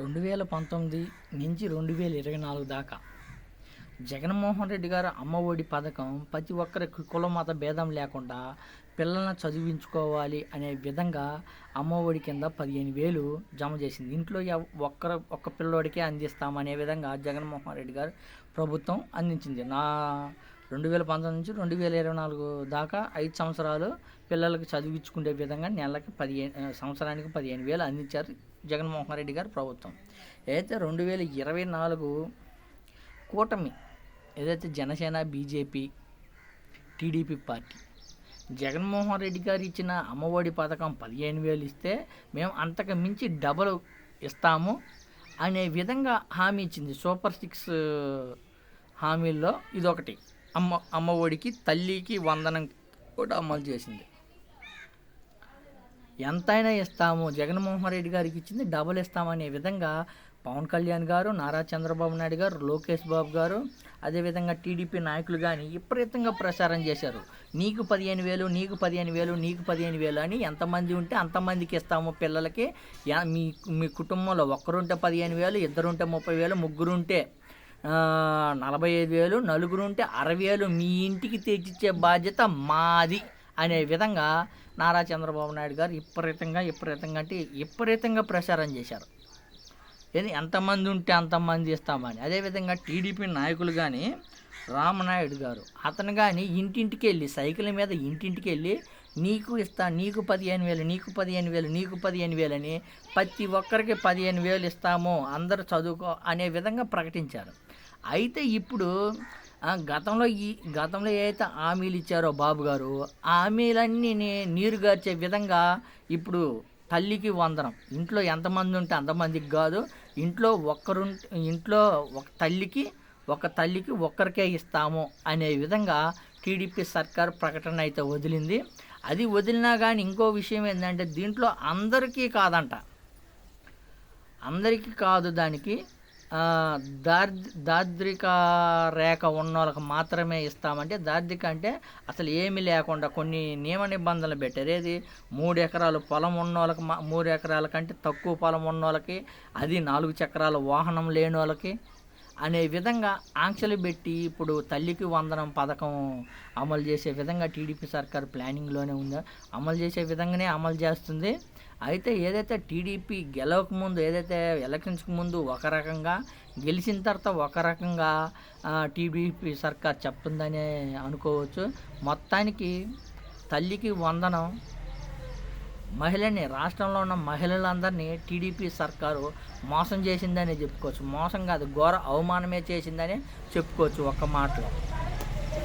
రెండు వేల పంతొమ్మిది నుంచి రెండు వేల ఇరవై నాలుగు దాకా జగన్మోహన్ రెడ్డి గారు అమ్మ ఒడి పథకం ప్రతి ఒక్కరికి కుల మత భేదం లేకుండా పిల్లలను చదివించుకోవాలి అనే విధంగా అమ్మ ఒడి కింద పదిహేను వేలు జమ చేసింది. ఇంట్లో ఒక్కరు ఒక్క పిల్లోడికే అందిస్తామనే విధంగా జగన్మోహన్ రెడ్డి గారు ప్రభుత్వం అందించింది. నా రెండు వేల పంతొమ్మిది నుంచి రెండు వేల ఇరవై నాలుగు దాకా ఐదు సంవత్సరాలు పిల్లలకు చదివించుకునే విధంగా నెలకి పదిహేను సంవత్సరానికి పదిహేను వేలు అందించారు. జగన్మోహన్ రెడ్డి గారు ప్రభుత్వం. అయితే రెండు వేల ఇరవై నాలుగు కూటమి ఏదైతే Janasena BJP TDP party Jaganmohan Reddy గారు ఇచ్చిన అమ్మఒడి పథకం పదిహేను వేలు ఇస్తే మేము అంతకు మించి డబల్ ఇస్తాము అనే విధంగా హామీ ఇచ్చింది. సూపర్ సిక్స్ హామీల్లో ఇదొకటి. అమ్మ అమ్మ ఒడికి తల్లికి వందనం కూడా అమలు చేసింది. ఎంతైనా ఇస్తాము. జగన్మోహన్ రెడ్డి గారికి ఇచ్చింది డబుల్ ఇస్తామనే విధంగా పవన్ కళ్యాణ్ గారు నారా చంద్రబాబు నాయుడు గారు లోకేష్ బాబు గారు అదేవిధంగా టీడీపీ నాయకులు కానీ విపరీతంగా ప్రచారం చేశారు. నీకు పదిహేను వేలు నీకు పదిహేను వేలు నీకు పదిహేను వేలు అని ఎంతమంది ఉంటే అంతమందికి ఇస్తాము పిల్లలకి. మీ మీ కుటుంబంలో ఒక్కరుంటే పదిహేను వేలు ఇద్దరుంటే ముప్పై వేలు ముగ్గురుంటే నలభై ఐదు వేలు నలుగురు ఉంటే అరవై వేలు మీ ఇంటికి తెచ్చిచ్చే బాధ్యత మాది. అనే విధంగా నారా చంద్రబాబు నాయుడు గారు విపరీతంగా విపరీతంగా అంటే విపరీతంగా ప్రచారం చేశారు. ఏది? ఎంతమంది ఉంటే అంతమంది ఇస్తామని అదేవిధంగా టీడీపీ నాయకులు కానీ రామనాయుడు గారు అతను కానీ ఇంటింటికి వెళ్ళి సైకిల్ మీద ఇంటింటికి వెళ్ళి నీకు ఇస్తా నీకు పదిహేను వేలు నీకు పదిహేను వేలు నీకు పదిహేను వేలు అని ప్రతి ఒక్కరికి పదిహేను వేలు ఇస్తాము అందరూ చదువుకో అనే విధంగా ప్రకటించారు. అయితే ఇప్పుడు గతంలో ఈ గతంలో ఏదైతే హామీలు ఇచ్చారో బాబు గారు ఆ హామీలన్నీ నీ- నీరుగార్చే విధంగా ఇప్పుడు తల్లికి వందనం. ఇంట్లో ఎంతమంది ఉంటే అంతమందికి కాదు ఇంట్లో ఒక్కరు ఇంట్లో ఒక తల్లికి ఒక తల్లికి ఒక్కరికే ఇస్తాము అనే విధంగా టీడీపీ సర్కార్ ప్రకటన అయితే వదిలింది. అది వదిలినా కానీ ఇంకో విషయం ఏంటంటే దీంట్లో అందరికీ కాదంట. అందరికీ కాదు దానికి దార్ దాద్రిక రేఖ ఉన్న వాళ్ళకి మాత్రమే ఇస్తామంటే దార్దిక అంటే అసలు ఏమీ లేకుండా కొన్ని నియమ నిబంధనలు పెట్టారు. ఏది? మూడు ఎకరాలు పొలం ఉన్న వాళ్ళకి మూడు ఎకరాల కంటే తక్కువ పొలం ఉన్న వాళ్ళకి అది నాలుగు చక్రాల వాహనం లేని వాళ్ళకి అనే విధంగా ఆంక్షలు పెట్టి ఇప్పుడు తల్లికి వందనం పథకం అమలు చేసే విధంగా టీడీపీ సర్కార్ ప్లానింగ్లోనే ఉందో అమలు చేసే విధంగానే అమలు చేస్తుంది. అయితే ఏదైతే టీడీపీ గెలవక ముందు ఏదైతే ఎలక్షన్స్కి ముందు ఒక రకంగా గెలిచిన తర్వాత ఒక రకంగా టీడీపీ సర్కార్ చెప్తుందనే అనుకోవచ్చు. మొత్తానికి తల్లికి వందనం మహిళని రాష్ట్రంలో ఉన్న మహిళలందరినీ టీడీపీ సర్కారు మోసం చేసిందనే చెప్పుకోవచ్చు. మోసం కాదు ఘోర అవమానమే చేసిందని చెప్పుకోవచ్చు ఒక్క మాటలో.